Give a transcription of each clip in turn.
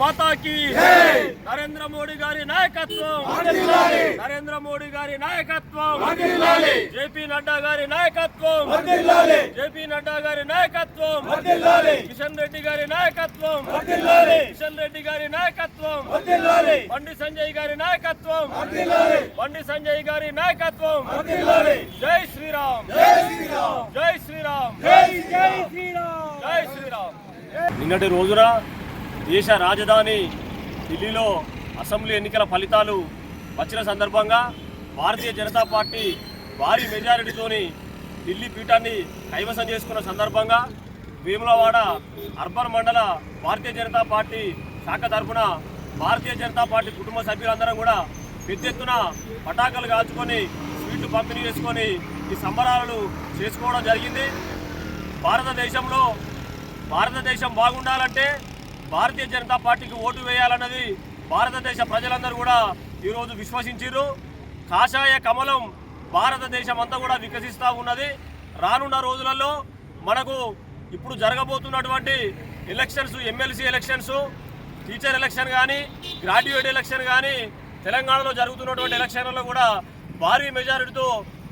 మాతాకి నరేంద్ర మోడీ గారి నాయకత్వం! నరేంద్ర మోడీ గారి నాయకత్వం! జేపీ నడ్డా గారి నాయకత్వం! జేపీ నడ్డా గారి నాయకత్వం! కిషన్ రెడ్డి గారి నాయకత్వం! కిషన్ రెడ్డి గారి నాయకత్వం! బండి సంజయ్ గారి నాయకత్వం! బండి సంజయ్ గారి నాయకత్వం! జై శ్రీరామ్! జై శ్రీరామ్! జై శ్రీరామ్! నిన్నటి రోజున దేశ రాజధాని ఢిల్లీలో అసెంబ్లీ ఎన్నికల ఫలితాలు వచ్చిన సందర్భంగా భారతీయ జనతా పార్టీ భారీ మెజారిటీతోని ఢిల్లీ పీఠాన్ని కైవసం చేసుకున్న సందర్భంగా భీములవాడ అర్బన్ మండల భారతీయ జనతా పార్టీ శాఖ తరఫున భారతీయ జనతా పార్టీ కుటుంబ సభ్యులందరం కూడా పెద్ద ఎత్తున పటాకులు కాల్చుకొని స్వీట్లు పంపిణీ చేసుకొని ఈ సంబరాలను చేసుకోవడం జరిగింది. భారతదేశంలో భారతదేశం బాగుండాలంటే భారతీయ జనతా పార్టీకి ఓటు వేయాలన్నది భారతదేశ ప్రజలందరూ కూడా ఈరోజు విశ్వసించారు కాషాయ కమలం భారతదేశం అంతా కూడా వికసిస్తూ ఉన్నది. రానున్న రోజులలో మనకు ఇప్పుడు జరగబోతున్నటువంటి elections MLC elections teacher election కానీ గ్రాడ్యుయేట్ ఎలక్షన్ కానీ తెలంగాణలో జరుగుతున్నటువంటి ఎలక్షన్లలో కూడా భారీ మెజారిటీతో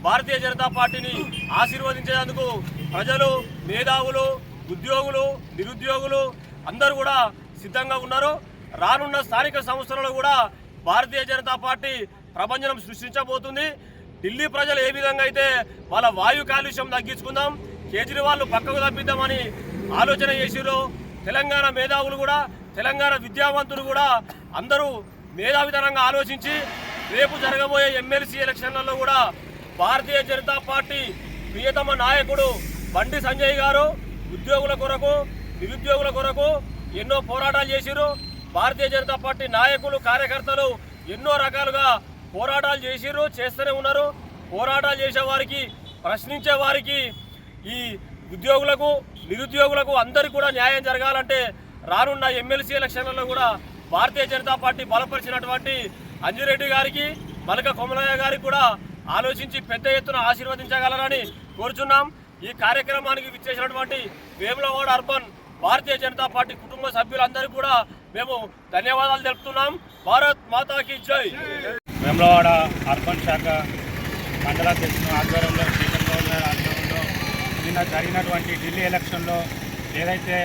భారతీయ జనతా పార్టీని ఆశీర్వదించేందుకు ప్రజలు మేధావులు ఉద్యోగులు నిరుద్యోగులు అందరూ కూడా సిద్ధంగా ఉన్నారు. రానున్న స్థానిక సంస్థలలో కూడా భారతీయ జనతా పార్టీ ప్రభంజనం సృష్టించబోతుంది. ఢిల్లీ ప్రజలు ఏ విధంగా అయితే వాళ్ళ వాయు కాలుష్యం తగ్గించుకుందాం కేజ్రీవాల్ పక్కకు తప్పిద్దామని ఆలోచన చేసిరో తెలంగాణ మేధావులు కూడా తెలంగాణ విద్యావంతులు కూడా అందరూ మేధావితనంగా ఆలోచించి రేపు జరగబోయే ఎమ్మెల్సీ ఎలక్షన్లలో కూడా భారతీయ జనతా పార్టీ ప్రియతమ నాయకుడు బండి సంజయ్ గారు ఉద్యోగుల కొరకు నిరుద్యోగుల కొరకు ఎన్నో పోరాటాలు చేసిరు భారతీయ జనతా పార్టీ నాయకులు కార్యకర్తలు ఎన్నో రకాలుగా పోరాటాలు చేసిరు చేస్తూనే ఉన్నారు. పోరాటాలు చేసే వారికి ప్రశ్నించే వారికి ఈ ఉద్యోగులకు నిరుద్యోగులకు అందరికీ కూడా న్యాయం జరగాలంటే రానున్న ఎమ్మెల్సీ ఎలక్షన్లలో కూడా భారతీయ జనతా పార్టీ బలపరిచినటువంటి అంజిరెడ్డి గారికి మలక కొమలయ్య గారికి కూడా ఆలోచించి పెద్ద ఎత్తున ఆశీర్వదించగలరని కోరుచున్నాం. ఈ కార్యక్రమానికి విచ్చేసినటువంటి వేములవాడ అర్బన్ భారతీయ జనతా పార్టీ కుటుంబ సభ్యులందరికీ కూడా మేము ధన్యవాదాలు తెలుపుతున్నాం. భారత్ మాతాకి జై. వేములవాడ అర్బన్ శాఖ మండలాధ్యక్షుని ఆధ్వర్యంలో శ్రీకర్ గౌడ్ గారి ఆధ్వర్యంలో నిన్న జరిగినటువంటి ఢిల్లీ ఎలక్షన్లో ఏదైతే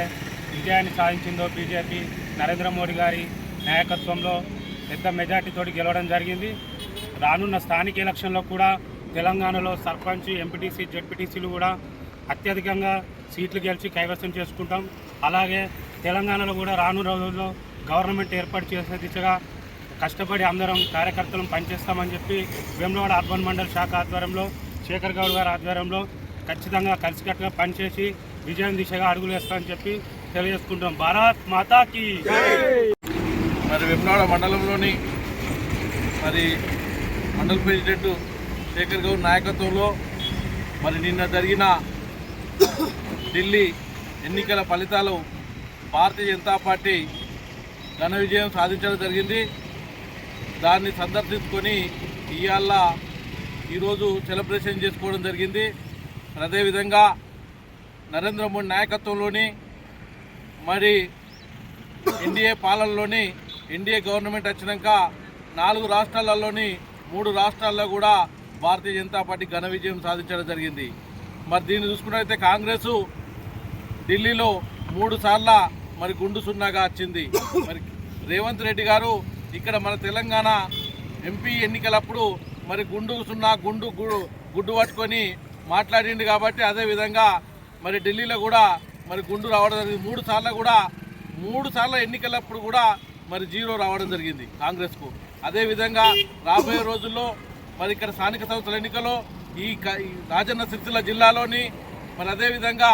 విజయాన్ని సాధించిందో బీజేపీ నరేంద్ర మోడీ గారి నాయకత్వంలో పెద్ద మెజార్టీతోటి గెలవడం జరిగింది. రానున్న స్థానిక ఎలక్షన్లో కూడా తెలంగాణలో సర్పంచ్ ఎంపీటీసీ జెడ్పీటీసీలు కూడా అత్యధికంగా సీట్లు గెలిచి కైవసం చేసుకుంటాం. అలాగే తెలంగాణలో కూడా రాను రోజుల్లో గవర్నమెంట్ ఏర్పాటు చేసే దిశగా కష్టపడి అందరం కార్యకర్తలను పనిచేస్తామని చెప్పి వేములవాడ అర్బన్ మండల్ శాఖ ఆధ్వర్యంలో శేఖర్ గౌడ్ గారి ఆధ్వర్యంలో ఖచ్చితంగా కలిసికట్టుగా పనిచేసి విజయం దిశగా అడుగులు వేస్తామని చెప్పి తెలియజేసుకుంటాం భారత్ మాతాకి మరి వేములవాడ మండలంలోని మరి మండల ప్రెసిడెంట్ శేఖర్ గౌడ్ నాయకత్వంలో మరి నిన్న జరిగిన ఢిల్లీ ఎన్నికల ఫలితాలు భారతీయ జనతా పార్టీ ఘన విజయం సాధించడం జరిగింది. దాన్ని సందర్శించుకొని ఇవాళ ఈరోజు సెలబ్రేషన్ చేసుకోవడం జరిగింది. అదేవిధంగా నరేంద్ర మోడీ నాయకత్వంలోని మరి ఎన్డీఏ పాలనలోని ఎన్డీఏ గవర్నమెంట్ వచ్చినాక నాలుగు రాష్ట్రాలలోని మూడు రాష్ట్రాల్లో కూడా భారతీయ జనతా పార్టీ ఘన విజయం సాధించడం జరిగింది. మరి దీన్ని చూసుకున్నట్లయితే కాంగ్రెసు ఢిల్లీలో మూడు సార్ల మరి గుండు సున్నాగా వచ్చింది. మరి రేవంత్ రెడ్డి గారు ఇక్కడ మన తెలంగాణ ఎంపీ ఎన్నికలప్పుడు మరి గుండు సున్నా గుండు గుడ్డు పట్టుకొని మాట్లాడింది కాబట్టి అదే విధంగా మరి ఢిల్లీలో కూడా మరి గుండు రావడం జరిగింది. మూడు సార్లు కూడా మూడు సార్ల ఎన్నికలప్పుడు కూడా మరి జీరో రావడం జరిగింది కాంగ్రెస్కు. అదేవిధంగా రాబోయే రోజుల్లో మరి ఇక్కడ స్థానిక సంస్థల ఎన్నికలో ఈ ఈ రాజన్న సిరిసిల్ల జిల్లాలోని మరి అదేవిధంగా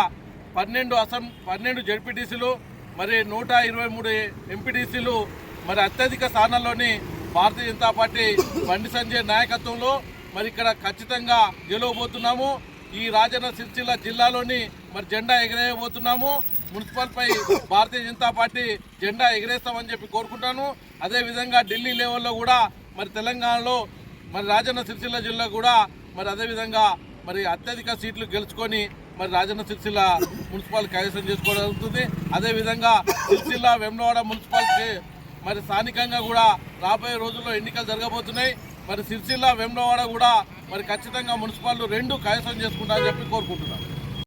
పన్నెండు అసం పన్నెండు జడ్పీటీసీలు మరి నూట ఇరవై మూడు ఎంపీటీసీలు మరి అత్యధిక స్థానాల్లోని భారతీయ జనతా పార్టీ బండి సంజయ్ నాయకత్వంలో మరి ఇక్కడ ఖచ్చితంగా గెలవబోతున్నాము. ఈ రాజన్న సిరిసిల్ల జిల్లాలోని మరి జెండా ఎగరేయబోతున్నాము. మున్సిపల్పై భారతీయ జనతా పార్టీ జెండా ఎగరేస్తామని చెప్పి కోరుకుంటాను. అదేవిధంగా ఢిల్లీ లెవెల్లో కూడా మరి తెలంగాణలో మరి రాజన్న సిరిసిల్ల జిల్లా కూడా మరి అదేవిధంగా మరి అత్యధిక సీట్లు గెలుచుకొని మరి రాజన్న సిరిసిల్ల మున్సిపల్ కైవసం చేసుకోవడం జరుగుతుంది. అదేవిధంగా సిరిసిల్ల వెమ్లవాడ మున్సిపాలిటీ మరి స్థానికంగా కూడా రాబోయే రోజుల్లో ఎన్నికలు జరగబోతున్నాయి. మరి సిరిసిల్ల వెమ్లవాడ కూడా మరి ఖచ్చితంగా మున్సిపాలిటీ రెండు కైవసం చేసుకుంటారని చెప్పి కోరుకుంటున్నాను.